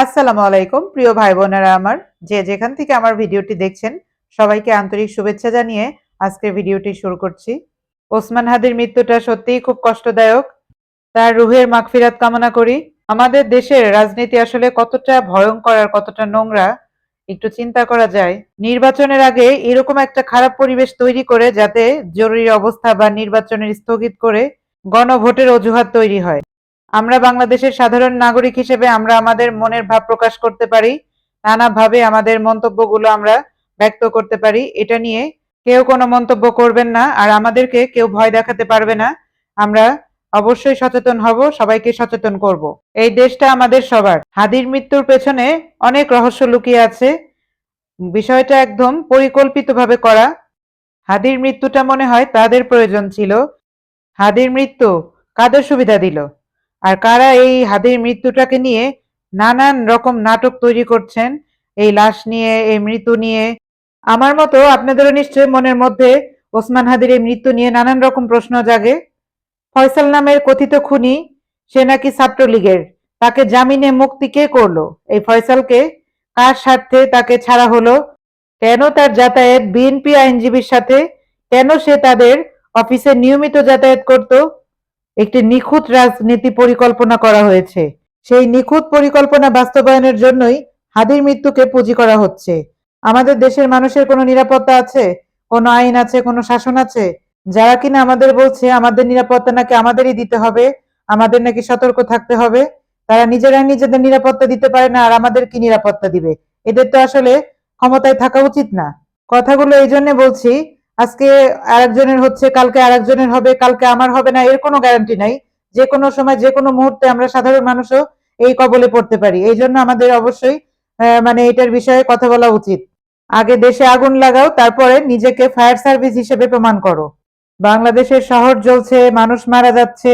আসসালামু আলাইকুম, প্রিয় ভাই বোনেরা আমার। যে যেখান থেকে আমার ভিডিওটি দেখছেন, সবাইকে আন্তরিক শুভেচ্ছা জানিয়ে আজকের ভিডিওটি শুরু করছি। ওসমান হাদির মৃত্যুটা সত্যিই খুব কষ্টদায়ক। তার রুহের মাগফিরাত কামনা করি। আমাদের দেশের রাজনীতি আসলে কতটা ভয়ঙ্কর আর কতটা নোংরা, একটু চিন্তা করা যায়। নির্বাচনের আগে এরকম একটা খারাপ পরিবেশ তৈরি করে যাতে জরুরি অবস্থা বা নির্বাচনের স্থগিত করে গণভোটের অজুহাত তৈরি হয়। আমরা বাংলাদেশের সাধারণ নাগরিক হিসেবে আমরা আমাদের মনের ভাব প্রকাশ করতে পারি, নানাভাবে আমাদের মন্তব্যগুলো আমরা ব্যক্ত করতে পারি। এটা নিয়ে কেউ কোনো মন্তব্য করবেন না আর আমাদেরকে কেউ ভয় দেখাতে পারবে না। আমরা অবশ্যই সচেতন হব, সবাইকে সচেতন করব। এই দেশটা আমাদের সবার। হাদির মৃত্যুর পেছনে অনেক রহস্য লুকিয়ে আছে। বিষয়টা একদম পরিকল্পিতভাবে করা। হাদির মৃত্যুটা মনে হয় তাদের প্রয়োজন ছিল। হাদির মৃত্যু কাদের সুবিধা দিল? আর কারা এই হাদির মৃত্যুটাকে নিয়ে নানান রকম নাটক তৈরি করছেন, এই লাশ নিয়ে, এই মৃত্যু নিয়ে, আমার মতো আপনাদেরও নিশ্চয়ই মনের মধ্যে ওসমান হাদির এই মৃত্যু নিয়ে নানান রকম প্রশ্ন জাগে। ফয়সাল নামের কথিত খুনি, সে নাকি ছাত্রলীগের, তাকে জামিনে মুক্তি কে করল? এই ফয়সালকে কার স্বার্থে তাকে ছাড়া হলো? কেন তার যাতায়াত বিএনপি আইনজীবীর সাথে? কেন সে তাদের অফিসে নিয়মিত যাতায়াত করত? একটি নিখুঁত রাজনীতি পরিকল্পনা করা হয়েছে। সেই নিখুঁত পরিকল্পনা বাস্তবায়নের জন্যই হাদির মৃত্যুকে পুঁজি করা হচ্ছে। আমাদের দেশের মানুষের কোনো নিরাপত্তা আছে? কোনো আইন আছে? কোনো শাসন আছে? যারা কিনা আমাদের বলছে, আমাদের নিরাপত্তা নাকি আমাদেরই দিতে হবে, আমাদের নাকি সতর্ক থাকতে হবে, তারা নিজেরা নিজেদের নিরাপত্তা দিতে পারে না, আর আমাদের কি নিরাপত্তা দিবে? এদের তো আসলে ক্ষমতায় থাকা উচিত না। কথাগুলো এই জন্য বলছি আজকে আরেকজনের হচ্ছে, কালকে আরেকজনের হবে, কালকে আমার হবে না, এর কোনো গ্যারান্টি নাই। যে কোনো সময়, যে কোনো মুহূর্তে আমরা সাধারণ মানুষও এই কবলে পড়তে পারি। এই জন্য আমাদের অবশ্যই মানে এটার বিষয়ে কথা বলা উচিত। আগে দেশে আগুন লাগাও, তারপরে নিজেকে ফায়ার সার্ভিস হিসেবে প্রমাণ করো। বাংলাদেশের শহর জ্বলছে, মানুষ মারা যাচ্ছে,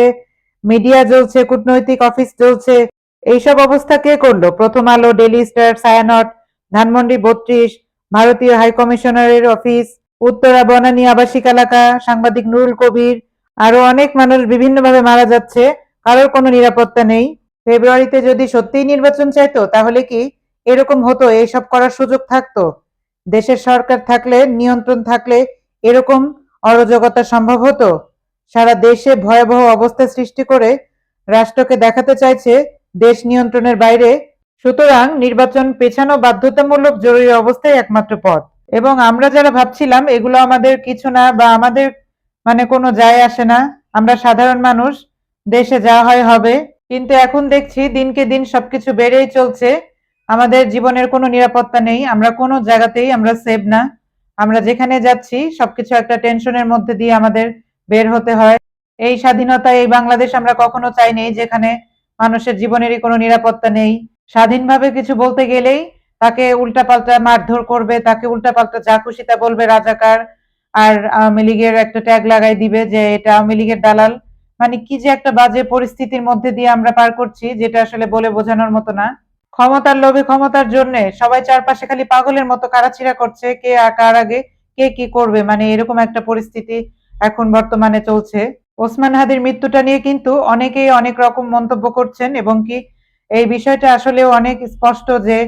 মিডিয়া জ্বলছে, কূটনৈতিক অফিস জ্বলছে। এইসব অবস্থা কে করল? প্রথম আলো ডেলি স্টার, সায়ানট, ধানমন্ডি বত্রিশ, ভারতীয় হাইকমিশনারের অফিস উত্তরা বনানী আবাসিক এলাকা, সাংবাদিক নুরুল কবির, আরও অনেক মানুষ বিভিন্নভাবে মারা যাচ্ছে, কারোর কোনো নিরাপত্তা নেই। ফেব্রুয়ারিতে যদি সত্যিই নির্বাচন চাইতো, তাহলে কি এরকম হতো এইসব করার সুযোগ থাকতো? দেশের সরকার থাকলে, নিয়ন্ত্রণ থাকলে এরকম অরাজকতা সম্ভব হতো? সারা দেশে ভয়াবহ অবস্থা সৃষ্টি করে রাষ্ট্রকে দেখাতে চাইছে দেশ নিয়ন্ত্রণের বাইরে। সুতরাং নির্বাচন পেছানো বাধ্যতামূলক জরুরি অবস্থায় একমাত্র পথ। এবং আমরা যারা ভাবছিলাম এগুলো আমাদের কিছু না বা আমাদের মানে কোনো যায় আসে না, আমরা সাধারণ মানুষ, দেশে যা হয় হবে। কিন্তু এখন দেখছি দিনকে দিন সবকিছু বেড়েই চলছে। আমাদের জীবনের কোনো নিরাপত্তা নেই, আমরা কোনো জায়গাতেই আমরা সেভ না। আমরা যেখানে যাচ্ছি, সবকিছু একটা টেনশনের মধ্যে দিয়ে আমাদের বের হতে হয়। এই স্বাধীনতা, এই বাংলাদেশ আমরা কখনো চাইনি যেখানে মানুষের জীবনেরই কোনো নিরাপত্তা নেই। স্বাধীনভাবে কিছু বলতে গেলেই তাকে উল্টাপাল্টা মারধর করবে, তাকে উল্টাপাল্টা যা খুশি তা বলবে রাজাকার। আর আওয়ামী লীগের একটা ট্যাগ লাগাই দিবে যে এটা আওয়ামী লীগের দালাল। মানে কি যে একটা বাজে পরিস্থিতির মধ্যে দিয়ে আমরা পার করছি, যেটা আসলে বলে বোঝানোর মতো না। ক্ষমতার লোভে ক্ষমতার জন্য সবাই চারপাশে খালি পাগলের মতো কারাছিড়া করছে, কে কার আগে কে কি করবে মানে এরকম একটা পরিস্থিতি এখন বর্তমানে চলছে। ওসমান হাদির মৃত্যুটা নিয়ে কিন্তু অনেকেই অনেক রকম মন্তব্য করছেন, এবং কি এই বিষয়টা আসলেও অনেক স্পষ্ট যে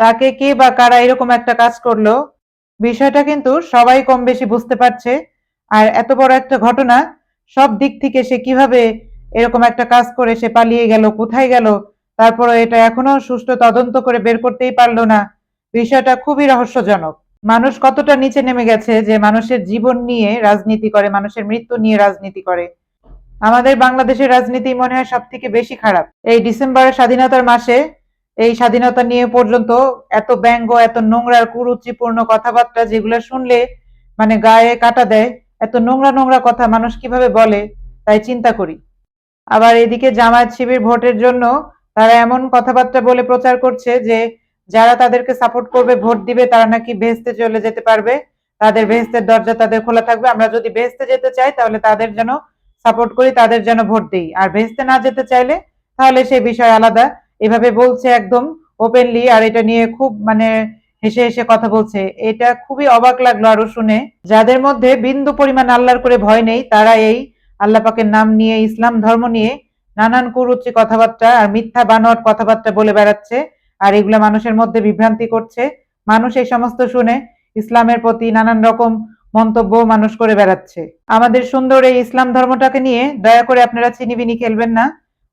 তাকে কে বা কারা এরকম একটা কাজ করল, বিষয়টা কিন্তু সবাই কম বেশি বুঝতে পারছে। আর এত বড় একটা ঘটনা, সব দিক থেকে সে কীভাবে এরকম একটা কাজ করে সে পালিয়ে গেল, কোথায় গেল তারপরে এটা এখনও সুষ্ঠু তদন্ত করে বের করতেই পারল না। বিষয়টা খুবই রহস্যজনক। মানুষ কতটা নিচে নেমে গেছে যে মানুষের জীবন নিয়ে রাজনীতি করে, মানুষের মৃত্যু নিয়ে রাজনীতি করে। আমাদের বাংলাদেশের রাজনীতি মনে হয় সব থেকে বেশি খারাপ। এই ডিসেম্বরের স্বাধীনতার মাসে এই স্বাধীনতা নিয়ে পর্যন্ত এত ব্যঙ্গ, এত নোংরা কুরুচিপূর্ণ কথাবার্তা যেগুলো শুনলে মানে গায়ে কাটা দেয়, এত নোংরা নোংরা কথা মানুষ কীভাবে বলে, তাই চিন্তা করি। আবার এদিকে জামায়াত শিবির ভোটের জন্য তারা এমন কথাবার্তা বলে প্রচার করছে যে যারা তাদেরকে সাপোর্ট করবে, ভোট দিবে, তারা নাকি ভেস্তে চলে যেতে পারবে। তাদের ভেস্তের দরজা তাদের খোলা থাকবে। আমরা যদি ভেস্তে যেতে চাই, তাহলে তাদের যেন সাপোর্ট করি, তাদের যেন ভোট দিই। আর ভেস্তে না যেতে চাইলে, তাহলে সে বিষয় আলাদা। এভাবে বলছে একদম ওপেনলি আর এটা নিয়ে খুব মানে হেসে হেসে কথা বলছে। এটা খুবই অবাক লাগল আরও শুনে। যাদের মধ্যে বিন্দু পরিমাণ আল্লাহর করে ভয় নেই, তারা এই আল্লাহ পাকের নাম নিয়ে, ইসলাম ধর্ম নিয়ে নানান কুরুচি কথাবার্তা আর মিথ্যা বানোয়াট কথাবার্তা বলে বেড়াচ্ছে। আর এগুলা মানুষের মধ্যে বিভ্রান্তি করছে। মানুষ এই সমস্ত শুনে ইসলামের প্রতি নানান রকম মন্তব্য মানুষ করে বেড়াচ্ছে। আমাদের সুন্দর এই ইসলাম ধর্মটাকে নিয়ে দয়া করে আপনারা চিনিবিনি খেলবেন না।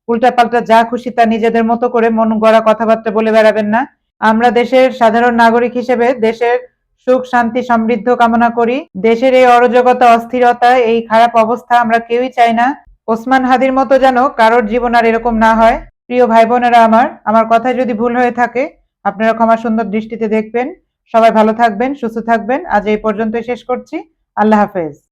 উল্টাপাল্টা যা খুশি তা নিজেদের মতো করে মন গড়া কথাবার্তা বলে বেড়াবেন না। আমরা দেশের সাধারণ নাগরিক হিসেবে দেশের সুখ, শান্তি, সমৃদ্ধ কামনা করি। দেশের এই অরাজকতা, অস্থিরতা, এই খারাপ অবস্থা আমরা কেউই চাই না। ওসমান হাদির মতো যেন কারোর জীবন আর এরকম না হয়। প্রিয় ভাই বোনেরা আমার আমার কথায় যদি ভুল হয়ে থাকে, আপনারা ক্ষমা সুন্দর দৃষ্টিতে দেখবেন। সবাই ভালো থাকবেন, সুস্থ থাকবেন। আজ এই পর্যন্তই শেষ করছি। আল্লাহ হাফেজ।